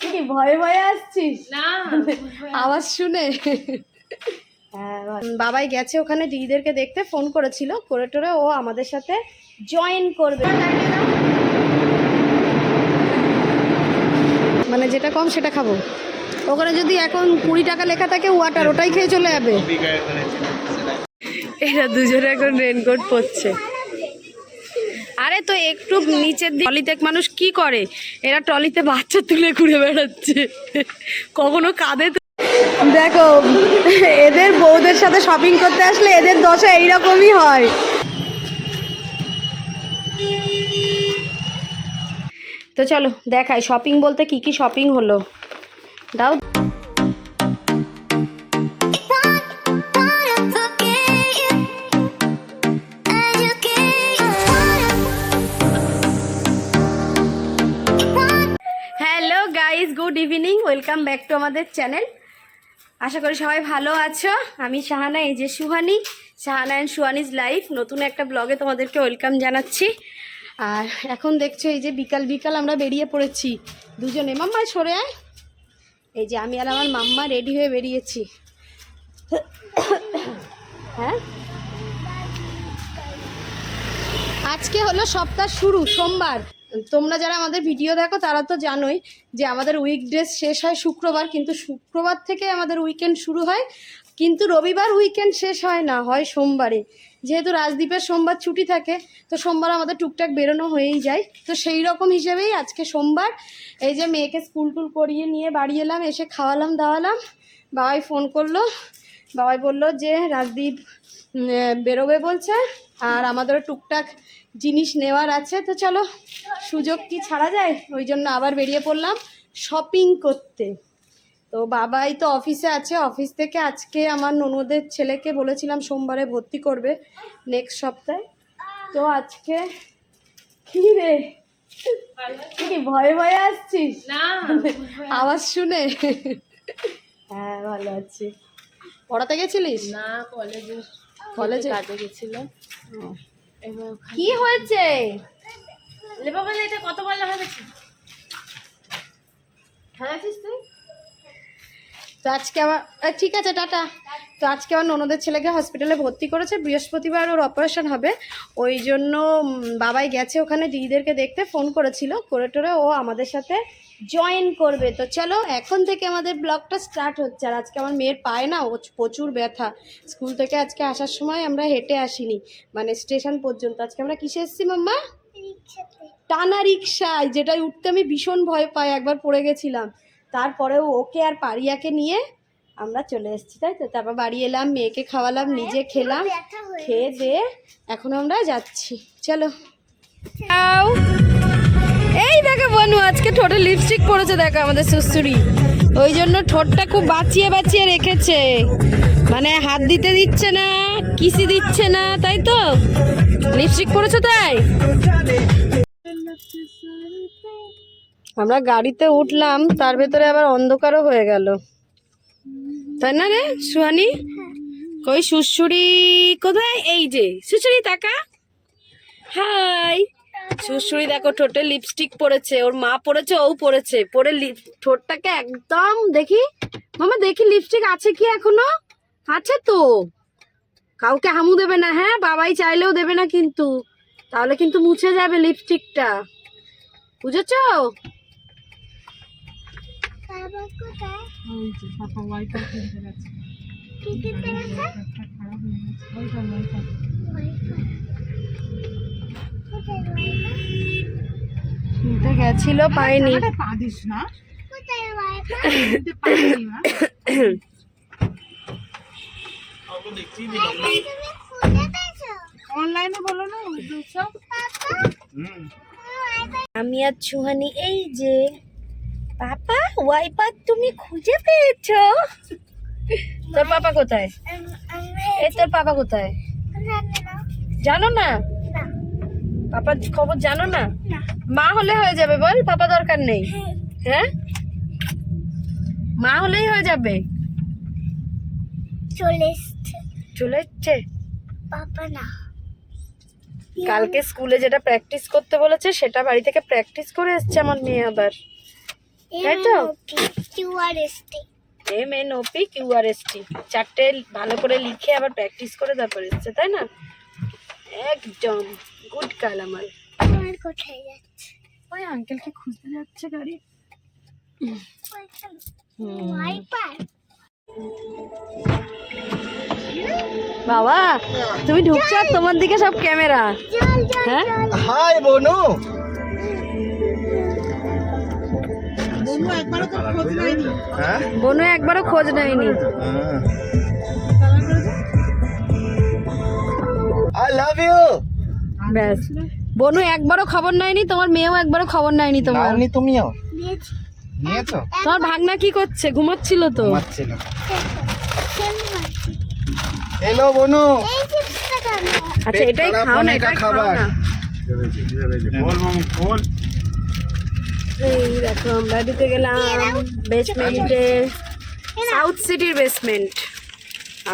কি ভয়ে ভয়ে আসছিস? না আওয়াজ শুনে। হ্যাঁ, বাবাই গেছে ওখানে দিদিদেরকে দেখতে ফোন করেছিল। করে টোরে ও আমাদের সাথে জয়েন করবে। মানে যেটা কম সেটা খাব। ওখানে যদি এখন কুড়ি টাকা লেখা থাকে ওয়াটার ওটাই খেয়ে চলে যাবে। এরা দুজনে এখন রেনকোট পরছে। আরে তো একটু নিচের দিকে ট্রলিতে মানুষ কি করে? এরা ট্রলিতে বাচ্চা তুলে ঘুরে বেড়াচ্ছে। কখনো কাঁধে দেখো এদের বউদের সাথে শপিং করতে আসলে এদের দশা এইরকমই হয়। তো চলো দেখাই শপিং বলতে কি কি শপিং হলো? দাও ওয়েলকাম ব্যাক টু আমাদের চ্যানেল আশা করি সবাই ভালো আছো। আমি শাহানা, এই যে সুহানি। শাহানা অ্যান্ড সুহানিজ লাইফ নতুন একটা ব্লগে তোমাদেরকে ওয়েলকাম জানাচ্ছি। আর এখন দেখছ এই যে বিকাল বিকাল আমরা বেরিয়ে পড়েছি। দুজনে, মাম্মা সরে আয়। এই যে আমি আর আমার মাম্মা রেডি হয়ে বেরিয়েছি। হ্যাঁ? আজকে হলো সপ্তাহ শুরু, সোমবার। তোমরা যারা আমাদের ভিডিও দেখো, তারা তো জানোই যে আমাদের উইকডেজ শেষ হয় শুক্রবার, কিন্তু শুক্রবার থেকে আমাদের উইকেন্ড শুরু হয়। কিন্তু রবিবার উইকেন্ড শেষ হয় না, হয় সোমবারে। যেহেতু রাজদ্বীপের সোমবার ছুটি থাকে, তো সোমবার আমাদের টুকটাক বেরোনো হয়েই যায়। তো সেই রকম হিসেবেই আজকে সোমবার। এই যে মেয়েকে স্কুল টুল করিয়ে নিয়ে বাড়ি এলাম, এসে খাওয়ালাম, দাওয়ালাম। বাবাই ফোন করল। বাবাই বলল যে রাজদ্বীপ বেরোবে বলছে, আর আমাদেরও টুকটাক জিনিস নেওয়ার আছে তো চলো সুযোগ কি ছাড়া যায়? ওই জন্য আবার বেরিয়ে পড়লাম শপিং করতে। তো বাবাই তো অফিসে আছে অফিস থেকে আজকে আমার ননদের ছেলেকে বলেছিলাম সোমবারে ভর্তি করবে নেক্সট সপ্তাহে। তো আজকে কি রে? কি ভয়ে ভয়ে আসছিস? না আওয়াজ শুনে। হ্যাঁ ভালো আছি। পড়াতে গেছিলিস? না কলেজে কলেজে কাজে গেছিলাম। কি হয়েছে? লেবা বলে এটা কত বলা ভালো আছিস তুই? তো আজকে আমার ঠিক আছে টাটা। তো আজকে আমার ননদের ছেলেকে হসপিটালে ভর্তি করেছে বৃহস্পতিবার ওর অপারেশন হবে। ওই জন্য বাবাই গেছে ওখানে দিদিদেরকে দেখতে ফোন করেছিল। করে টোরে ও আমাদের সাথে জয়েন করবে। তো চলো এখন থেকে আমাদের ব্লগটা স্টার্ট হচ্ছে। আর আজকে আমার মেয়ের পায় না ও প্রচুর ব্যথা। স্কুল থেকে আজকে আসার সময় আমরা হেঁটে আসিনি মানে স্টেশন পর্যন্ত। আজকে আমরা কিসে এসেছি মাম্মা? টানা রিক্সায় যেটাই উঠতে আমি ভীষণ ভয় পাই একবার পড়ে গেছিলাম। তারপরেও ওকে আর পারিয়াকে নিয়ে আমরা চলে এসেছি তাই তো? তারপর বাড়ি এলাম মেয়েকে খাওয়ালাম নিজে খেলাম খেয়ে দিয়ে এখন আমরা যাচ্ছি। চলো। এই দেখো বনু, আজকে ঠোঁটে লিপস্টিক পরেছে, দেখো আমাদের শ্বশুরি ওই জন্য ঠোঁটটা খুব বাঁচিয়ে বাঁচিয়ে রেখেছে। মানে হাত দিতে দিচ্ছে না, কিসি দিচ্ছে না, তাই তো? লিপস্টিক পরেছো তাই? আমরা গাড়িতে উঠলাম, তার ভেতরে আবার অন্ধকারও হয়ে গেল। তাই না রে, সুহানি? কই সুশুরি? কোথায়? এই যে, সুশুরি, তাকা। হাই। সুশুরি দেখো ঠোঁটে লিপস্টিক পরেছে ওর মা পরেছে ও পরেছে। পরে লিপ- ঠোঁটটাকে একদম দেখি মামা দেখি লিপস্টিক আছে কি এখনও? আছে তো। কাউকে হামু দেবে না হ্যাঁ? বাবাই চাইলেও দেবে না কিন্তু। তাহলে কিন্তু মুছে যাবে লিপস্টিকটা বুঝেছ? কিনতে গেছিল পাইনি। অনলাইনে বলো না আমি আর ছুহানি এই যে। পাপা ওয়াইপার তুমি খুঁজে পেয়েছ? তোর পাপা কোথায়? এই তোর পাপা কোথায়? জানো না? পাপার খবর জানো না? মা হলে হয়ে যাবে বল পাপা দরকার নেই। হ্যাঁ। মা হলেই হয়ে যাবে। চলে এসছে। চলে এসছে? পাপা না। কালকে স্কুলে যেটা প্র্যাকটিস করতে বলেছে সেটা বাড়ি থেকে প্র্যাকটিস করে এসছে আমার মেয়ে আবার। তাই তো? QR ST M N QR S T. চারটে ভালো করে লিখে আবার প্র্যাকটিস করে তারপর এসছে তাই না? একদম গুড কাল আমার। কোথায় যাচ্ছে? ওই আঙ্কেলকে খুঁজতে যাচ্ছে গাড়ি। বাবা তুমি ঢুকছো আর তোমার দিকে সব ক্যামেরা। হ্যাঁ? হাই বনু। হ্যাঁ? বনু একবারও খোঁজ নেয়নি। আই লাভ ইউ ব্যাস। বনু একবারও খবর নেয়নি তোমার মেয়েও একবারও খবর নেয়নি তোমার। নাওনি তুমিও? নিয়েছো। তোমার ভাগনা কি করছে? ঘুমাচ্ছিল তো। ঘুমাচ্ছে না খেলব এলো বনু। আচ্ছা এটাই খাও না এটা খাবার। না। এই দেখো আমরা ঢুকে গেলাম বেসমেন্টে সাউথ সিটির বেসমেন্ট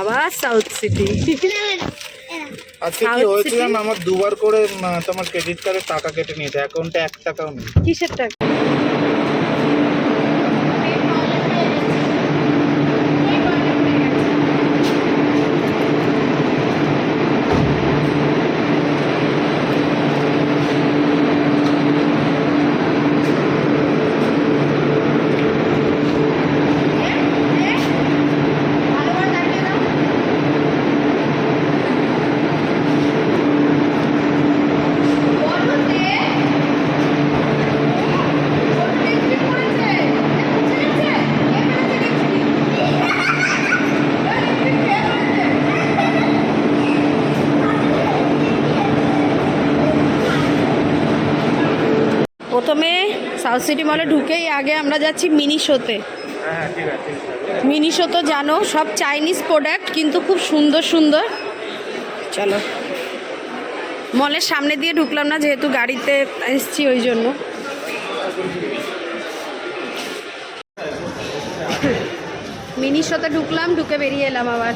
আবার সাউথ সিটি আজকে কি হয়েছিল আমার দুবার করে তোমার ক্রেডিট কার্ডের টাকা কেটে নিয়েছে? অ্যাকাউন্টে এক টাকাও নেই। কিসের টাকা? সিটি মলে ঢুকেই আগে আমরা যাচ্ছি মিনি শোতে। মিনি শো তো জানো, সব চাইনিজ প্রোডাক্ট কিন্তু খুব সুন্দর সুন্দর। চলো। মলের সামনে দিয়ে ঢুকলাম না, যেহেতু গাড়িতে এসছি ওই জন্য। মিনি শোতে ঢুকলাম, ঢুকে বেরিয়ে এলাম আবার।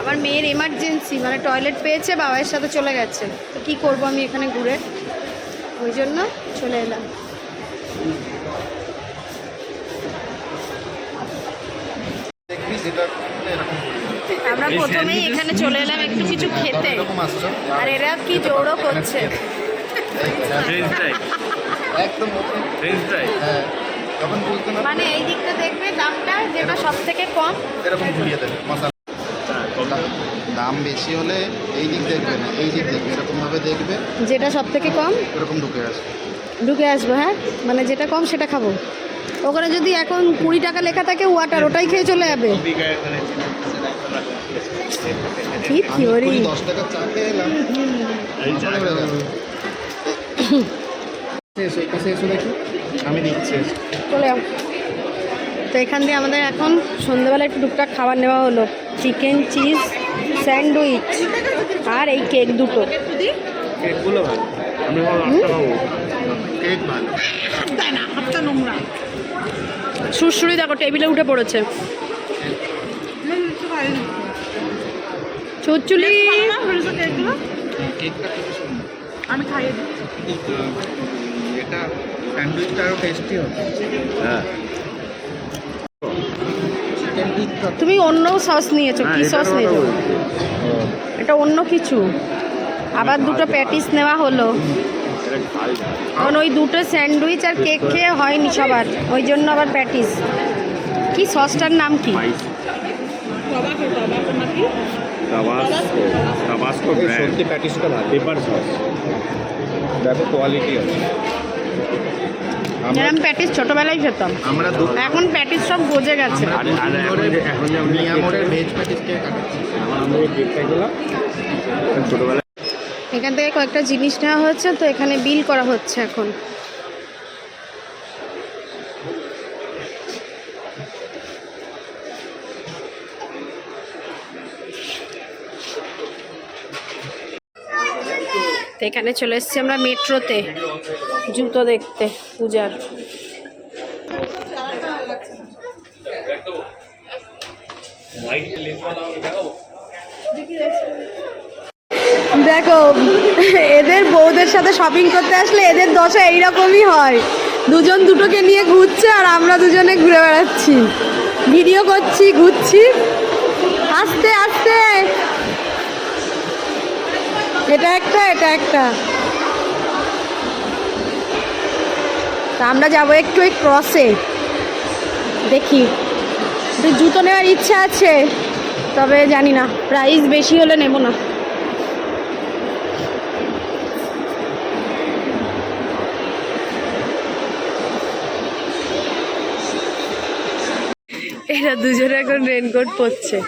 আমার মেয়ের এমার্জেন্সি মানে টয়লেট পেয়েছে বাবার সাথে চলে গেছে। তো কী করব আমি এখানে ঘুরে? ওই জন্য চলে এলাম। প্রথমেই এখানে চলে এলাম একটু কিছু খেতে। আর এরা কি জোরও করছে। একদম হ্যাঁ মানে এই দিকটা দেখবে দামটা যেটা সব থেকে কম। এরকম ঘুরিয়ে দেবে মশলা দাম বেশি হলে এই দিক দেখবে না এই দিক দেখবে এরকম ভাবে দেখবে। যেটা সব থেকে কম? এরকম ঢুকে আসবে। ঢুকে আসব হ্যাঁ? মানে যেটা কম সেটা খাব। ওখানে যদি এখন কুড়ি টাকা লেখা থাকে ওয়াটার ওটাই খেয়ে চলে যাবে। কি থিওরি দশ টাকা চা খেয়ে এলাম মশলা এসো, এই পাশে এসো দেখি আমি দিচ্ছি। চলে তো এখান দিয়ে আমাদের এখন সন্ধ্যেবেলা একটু টুকটাক খাবার নেওয়া হলো। চিকেন চিজ স্যান্ডউইচ আর এই কেক দুটো। কেকগুলো ভালো। আমি কেক ভালো। সুরসুরি দেখো টেবিলে উঠে পড়েছে। চুচুলি কেকটা খুব সুন্দর। আমি খাইয়ে আহ, এটা স্যান্ডউইচটা আরও টেস্টি হতো হ্যাঁ। তুমি অন্য সস নিয়েছো কি সস নিয়েছো? এটা অন্য কিছু। আবার দুটো প্যাটিস নেওয়া হলো। কারণ ওই দুটো স্যান্ডউইচ আর কেক খেয়ে হয়নি সবার। ওই জন্য আবার প্যাটিস কি সসটার নাম কি? টাবাস্কো টাবাস্কো ব্র্যান্ড সত্যি প্যাটিসটা ভালো। পেপার সস দেখো কোয়ালিটি আছে। আমরা প্যাটিস ছোটবেলায় খেতাম। আমরা এখন প্যাটিস সব গজে গেছে। এখন ভেজ প্যাটিস কে কাটাচ্ছি। আমরা কেকটা খেলাম ছোটোবেলায় এখান থেকে কয়েকটা জিনিস নেওয়া হচ্ছে তো এখানে বিল করা হচ্ছে এখন। তো এখানে চলে এসেছি আমরা মেট্রোতে, জুতো দেখতে, পূজার। দেখো, এদের বউদের সাথে শপিং করতে আসলে এদের দশা এইরকমই হয়। দুজন দুটোকে নিয়ে ঘুরছে আর আমরা দুজনে ঘুরে বেড়াচ্ছি। ভিডিও করছি, ঘুরছি। আস্তে আস্তে। এটা একটা এটা একটা। তা আমরা যাব একটু ওই ক্রসে দেখি। জুতো নেওয়ার ইচ্ছা আছে, তবে জানি না। প্রাইস বেশি হলে নেব না। এরা দুজনে এখন রেনকোট পরছে।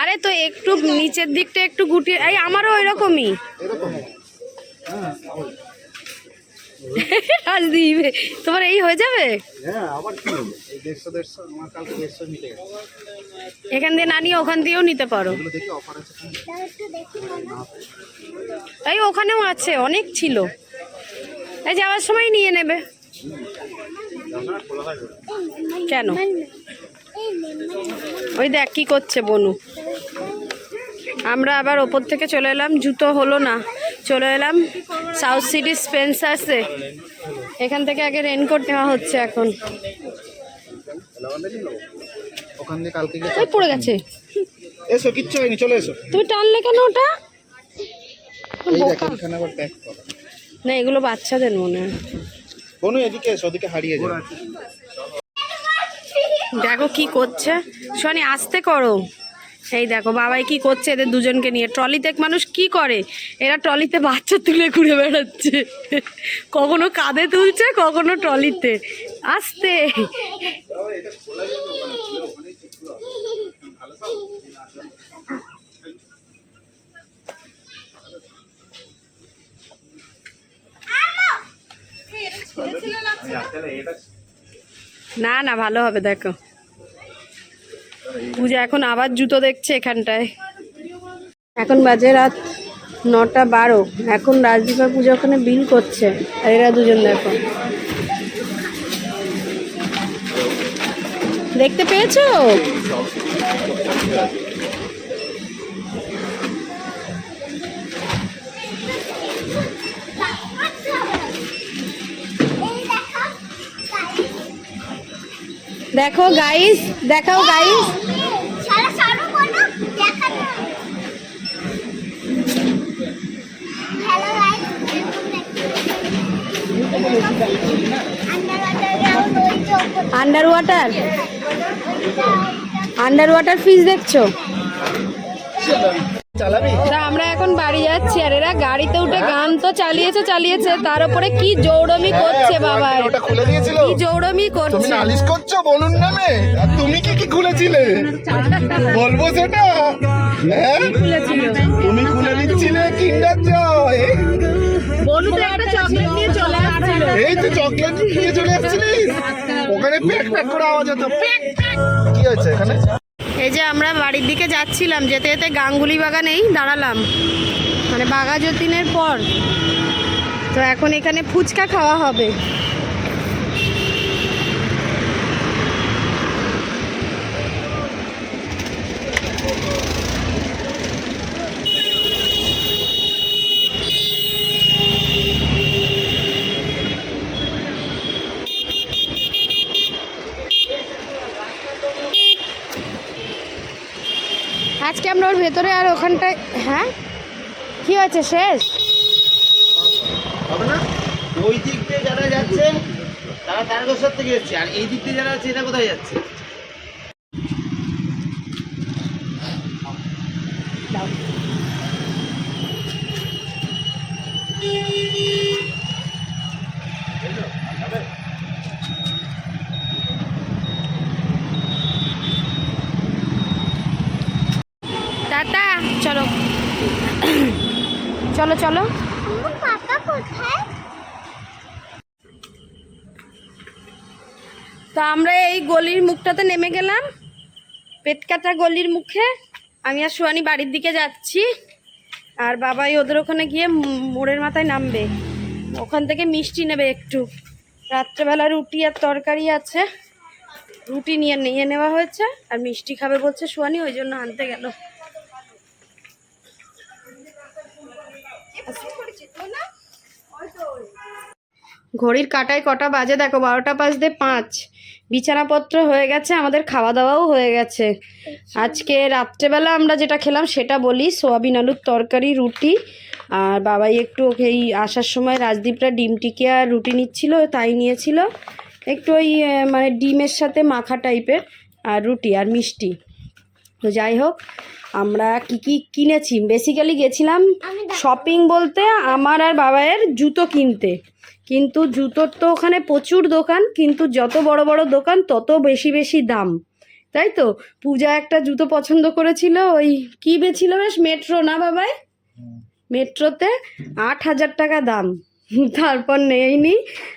আরে তো একটু নিচের দিকটা একটু গুটিয়ে, এই আমারও ওইরকমই। আজ দিবে। তোমার এই হয়ে যাবে? এখান দিয়ে না নিয়ে ওখান দিয়েও নিতে পারো। এই ওখানেও আছে, অনেক ছিল। এই যাওয়ার সময় নিয়ে নেবে। কেন? ওই দেখ কি করছে বনু। আমরা আবার ওপর থেকে চলে এলাম জুতো হলো না। চলে এলাম সাউথ সিটি স্পেন্সার্সে। এখান থেকে আগে রেনকোট নেওয়া হচ্ছে এখন। পড়ে গেছে। এসো কিচ্ছু হয়নি চলে এসো। তুমি টানলে কেন ওটা? না এগুলো বাচ্চাদের মনে হয়। কোনো এদিকে এসো ওদিকে হারিয়ে যাবে দেখো কি করছে। শনি আস্তে করো। এই দেখো, বাবাই কি করছে এদের দুজনকে নিয়ে? ট্রলিতে এক মানুষ কি করে? এরা ট্রলিতে বাচ্চা তুলে ঘুরে বেড়াচ্ছে। কখনো কাঁধে তুলছে, কখনো ট্রলিতে। আসতে। না না, ভালো হবে, দেখো। পূজা, এখন আবার জুতো দেখছে এখানটায়। এখন বাজে রাত নটা বারো। এখন রাজদীপা পূজা ওখানে বিল করছে, আর এরা দুজন দেখো। দেখতে পেয়েছ? দেখো গাইস দেখাও guys under water water under water fish দেখছ? তা আমরা এখন বাড়ি যাচ্ছি আর এরা গাড়িতে উঠে গান তো চালিয়েছে চালিয়েছে তার উপরে কি জৌড়মি করছে বাবা ওটা খুলে দিয়েছিল। কি জৌড়মি তুমি করছে নালিশ করছ বলুন নামে আর তুমি কি কি খুলেছিলে? বলব সেটা। হ্যাঁ? তুমি খুলে দিচ্ছিলে কিন্ডার জয় একটা চকলেট নিয়ে চলে আসছিল। এই তো চকলেট নিয়ে চলে আসছিলিস। ওখানে প্যাক প্যাক করে আওয়াজ হতো। Pack pack. কি হয়েছে এখানে? এই যে আমরা বাড়ির দিকে যাচ্ছিলাম, যেতে যেতে গাঙ্গুলি বাগানেই দাঁড়ালাম। মানে বাঘা যতীনের পর। তো এখন এখানে ফুচকা খাওয়া হবে আজকে আমরা ওর ভেতরে আর ওখানটায় হ্যাঁ? কি হয়েছে, শেষ? ওই দিক দিয়ে যারা যাচ্ছে, তারা তারকেশ্বর থেকে যাচ্ছে আর এই দিক দিয়ে যারা যাচ্ছে, এটা কোথায় যাচ্ছে টাটা চলো চলো চলো। তো আমরা এই গলির মুখটাতে নেমে গেলাম। পেটকাটা গলির মুখে। আমি আর সুয়ানি বাড়ির দিকে যাচ্ছি। আর বাবাই ওদের ওখানে গিয়ে মোড়ের মাথায় নামবে। ওখান থেকে মিষ্টি নেবে একটু। রাত্রেবেলা রুটি আর তরকারি আছে। রুটি নিয়ে নিয়ে নেওয়া হয়েছে। আর মিষ্টি খাবে বলছে সুয়ানি ওই জন্য আনতে গেল। ঘড়ির কাটায় কটা বাজে? দেখো বারোটা বাজতে পাঁচ। বিছানাপত্র হয়ে গেছে আমাদের খাওয়া দাওয়াও হয়ে গেছে। আজকে রাত্রেবেলা আমরা যেটা খেলাম সেটা বলি সোয়াবিন আলুর তরকারি রুটি। আর বাবাই একটু ওকে এই আসার সময় রাজদীপরা ডিম টিকে আর রুটি নিচ্ছিল তাই নিয়েছিল। একটু ওই মানে ডিমের সাথে মাখা টাইপের আর রুটি আর মিষ্টি। তো যাই হোক আমরা কি কি কিনেছি? বেসিক্যালি গেছিলাম শপিং বলতে আমার আর বাবাইয়ের জুতো কিনতে। কিন্তু জুতোর তো ওখানে প্রচুর দোকান কিন্তু যত বড় বড় দোকান তত বেশি বেশি দাম। তাই তো? পূজা একটা জুতো পছন্দ করেছিল ওই কি বেছিল বেশ? মেট্রো না বাবাই? মেট্রোতে আট হাজার টাকা দাম। তারপর নেইনি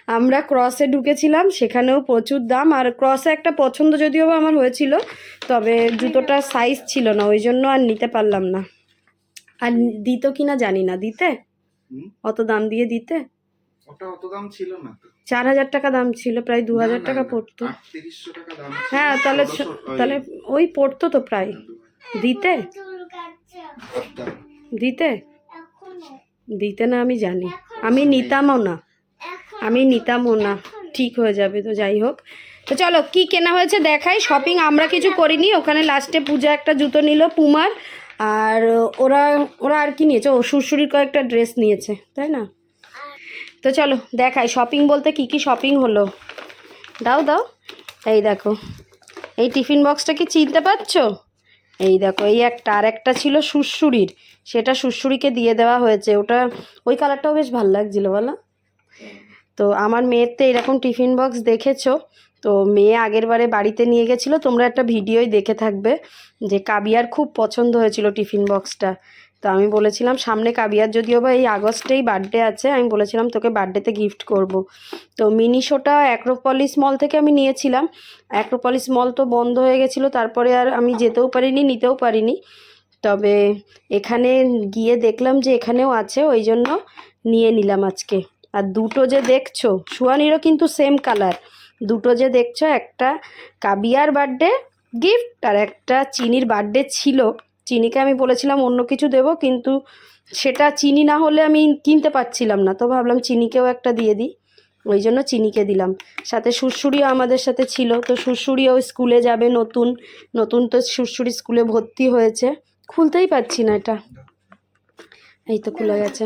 আমরা ক্রসে ঢুকেছিলাম সেখানেও প্রচুর দাম। আর ক্রসে একটা পছন্দ যদিও বা আমার হয়েছিল তবে জুতোটার সাইজ ছিল না ওই জন্য আর নিতে পারলাম না। আর দিত কি না জানি না দিতে? অত দাম দিয়ে দিতে? ওটা অত দাম ছিল না চার হাজার টাকা দাম ছিল প্রায় দু হাজার টাকা পড়তো। আটত্রিশশো টাকা দাম হ্যাঁ তাহলে তাহলে ওই পড়তো তো প্রায়। দিতে? দিতে? দিতে না আমি জানি। আমি নিতামও না। আমি নিতামও না। ঠিক হয়ে যাবে তো যাই হোক। তো চলো কি কেনা হয়েছে দেখাই। শপিং আমরা কিছু করিনি। ওখানে লাস্টে পূজা একটা জুতো নিল পুমার। আর ওরা ওরা আর কি নিয়েছে? ও শ্বশুরির কয়েকটা ড্রেস নিয়েছে তাই না? তো চলো দেখাই শপিং বলতে কি কি শপিং হলো? দাও দাও। এই দেখো, এই টিফিন বক্সটা কি চিনতে পারছ? এই দেখো, এই একটা, আর একটা ছিল শ্বশুরির সেটা শ্বশুরিকে দিয়ে দেওয়া হয়েছে। ওটা, ওই কালারটাও বেশ ভালো লাগছিল, বলো। তো আমার মেয়ের তো এরকম টিফিন বক্স দেখেছ? তো মেয়ে আগের বারে বাড়িতে নিয়ে গেছিল, তোমরা একটা ভিডিওই দেখে থাকবে যে কাবিয়ার খুব পছন্দ হয়েছিল টিফিন বক্সটা। তো আমি বলেছিলাম, সামনে কাবিয়ার যদিও বা এই আগস্টেই বার্থডে আছে, আমি বলেছিলাম তোকে বার্থডেতে গিফট করব। তো মিনিশোটা অ্যাক্রোপলিস মল থেকে আমি নিয়েছিলাম। অ্যাক্রোপলিস মল তো বন্ধ হয়ে গেছিল, তারপরে আর আমি যেতেও পারিনি, নিতেও পারিনি। তবে এখানে গিয়ে দেখলাম যে এখানেও আছে, ওই জন্য নিয়ে নিলাম আজকে। আর দুটো যে দেখছ সুয়ানিরও কিন্তু সেম কালার দুটো যে দেখছ, একটা কাবিয়ার বার্থডে গিফট আর একটা চিনির বার্থডে ছিল। চিনিকে আমি বলেছিলাম অন্য কিছু দেব, কিন্তু সেটা চিনি না হলে আমি কিনতে পারছিলাম না। তো ভাবলাম চিনিকেও একটা দিয়ে দিই। ওই জন্য চিনিকে দিলাম। সাথে সুরসুরিও আমাদের সাথে ছিল। তো সুরসুরিও স্কুলে যাবে নতুন। নতুন তো সুরসুরি স্কুলে ভর্তি হয়েছে। খুলতেই পারছি না এটা। এই তো খুলে গেছে।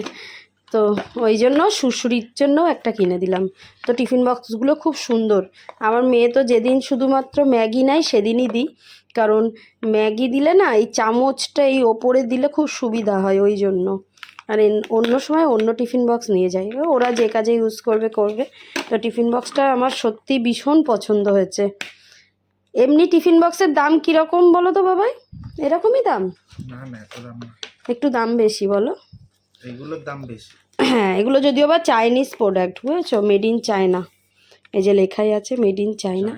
তো ওই জন্য শ্বশুরির জন্য একটা কিনে দিলাম। তো টিফিন বক্সগুলো খুব সুন্দর। আমার মেয়ে তো যেদিন শুধুমাত্র ম্যাগি নেয়, সেদিনই দিই। কারণ ম্যাগি দিলে না এই চামচটা এই ওপরে দিলে খুব সুবিধা হয় ওই জন্য। আর অন্য সময় অন্য টিফিন বক্স নিয়ে যাই ওরা যে কাজে ইউজ করবে করবে। তো টিফিন বক্সটা আমার সত্যি ভীষণ পছন্দ হয়েছে। এমনি টিফিন বক্সের দাম কীরকম বলো তো বাবাই? এরকমই দাম? একটু দাম বেশি বলো। এগুলোর দাম বেশি। হ্যাঁ এগুলো যদিও বা চাইনিজ প্রোডাক্ট বুঝেছ? মেড ইন চায়না এই যে লেখাই আছে মেড ইন চায়না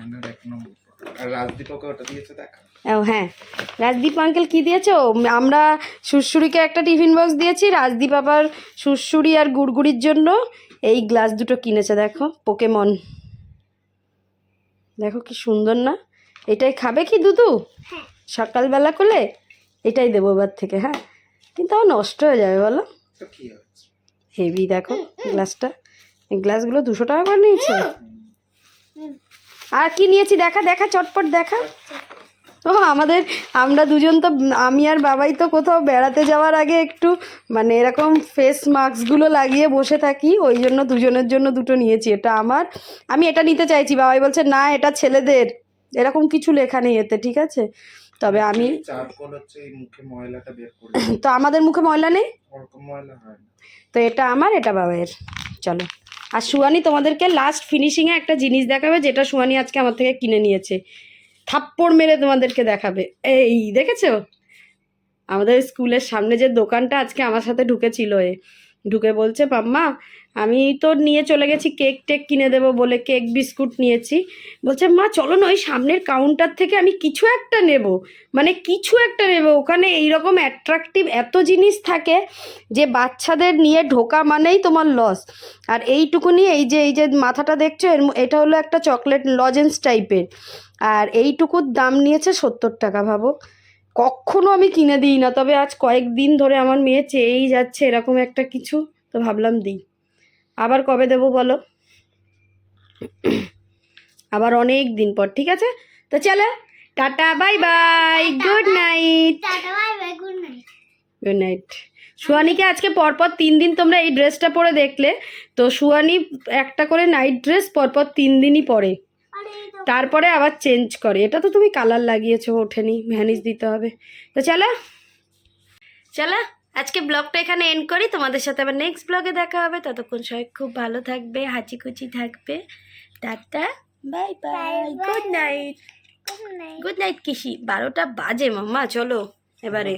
রাজদীপকে ওটা দিয়েছে দেখা? ও হ্যাঁ। রাজদীপ আঙ্কেল কি দিয়েছ? আমরা সুরসুরিকে একটা টিফিন বক্স দিয়েছি। রাজদীপ আবার সুরসুরি আর গুড়গুড়ির জন্য এই গ্লাস দুটো কিনেছে দেখো পোকেমন দেখো কি সুন্দর না? এটাই খাবে কি দুদু? সকালবেলা করলে এটাই দেবো এবার থেকে হ্যাঁ? কিন্তু আমার নষ্ট হয়ে যাবে বলো। হেভি দেখো গ্লাসটা এই গ্লাসগুলো দুশো টাকা করে নিয়েছে। আর কি নিয়েছি? দেখা দেখা চটপট দেখা। ও আমাদের আমরা দুজন তো আমি আর বাবাই তো কোথাও বেড়াতে যাওয়ার আগে একটু মানে এরকম ফেস মাস্কগুলো লাগিয়ে বসে থাকি ওই জন্য দুজনের জন্য দুটো নিয়েছি এটা আমার। আমি এটা নিতে চাইছি বাবাই বলছে না এটা ছেলেদের। এরকম কিছু লেখা নেই এতে ঠিক আছে? তবে আমি তো আমাদের মুখে ময়লা নেই? তো এটা আমার এটা বাবাইয়ের। চলো। আর সুয়ানি তোমাদেরকে লাস্ট ফিনিশিংয়ে একটা জিনিস দেখাবে যেটা সুয়ানি আজকে আমার থেকে কিনে নিয়েছে। থাপ্পড় মেরে তোমাদেরকে দেখাবে। এই দেখেছ? আমাদের স্কুলের সামনে যে দোকানটা আজকে আমার সাথে ঢুকেছিল এ। ঢুকে বলছে, পাম্মা, আমি তো নিয়ে চলে গেছি, কেক টেক কিনে দেবো বলে কেক, বিস্কুট নিয়েছি। বলছে, মা, চলো না, ওই সামনের কাউন্টার থেকে আমি কিছু একটা নেব। মানে কিছু একটা নেব, ওখানে এইরকম অ্যাট্রাকটিভ এত জিনিস থাকে যে বাচ্চাদের নিয়ে ঢোকা মানেই তোমার লস আর এইটুকুনি, এই যে এই যে মাথাটা দেখছ, এর এটা হলো একটা চকলেট লজেন্স টাইপের আর এইটুকুর দাম নিয়েছে সত্তর টাকা, ভাবো। কখনো আমি কিনে দিই না তবে আজ কয়েকদিন ধরে আমার মেয়ে চেয়েই যাচ্ছে এরকম একটা কিছু তো ভাবলাম দিই। আবার কবে দেবো বলো? আবার অনেক দিন পর ঠিক আছে? তো চলো tata bye bye good night. Good night. সুয়ানিকে আজকে পরপর তিন দিন তোমরা এই ড্রেসটা পরে দেখলে তো সুয়ানি একটা করে নাইট ড্রেস পরপর তিন দিনই পরে। তারপরে আবার চেঞ্জ করে। এটা তো তুমি কালার লাগিয়েছো ওঠেনি ভ্যানিশ দিতে হবে। তো চলো চলো আজকে ব্লগটা এখানে এন্ড করি। তোমাদের সাথে আবার নেক্সট ব্লগে দেখা হবে। ততক্ষণ সবাই খুব ভালো থাকবে হাঁচি কুচি থাকবে। Tata bye bye good night good night good night কিসি। বারোটা বাজে মাম্মা চলো এবারে।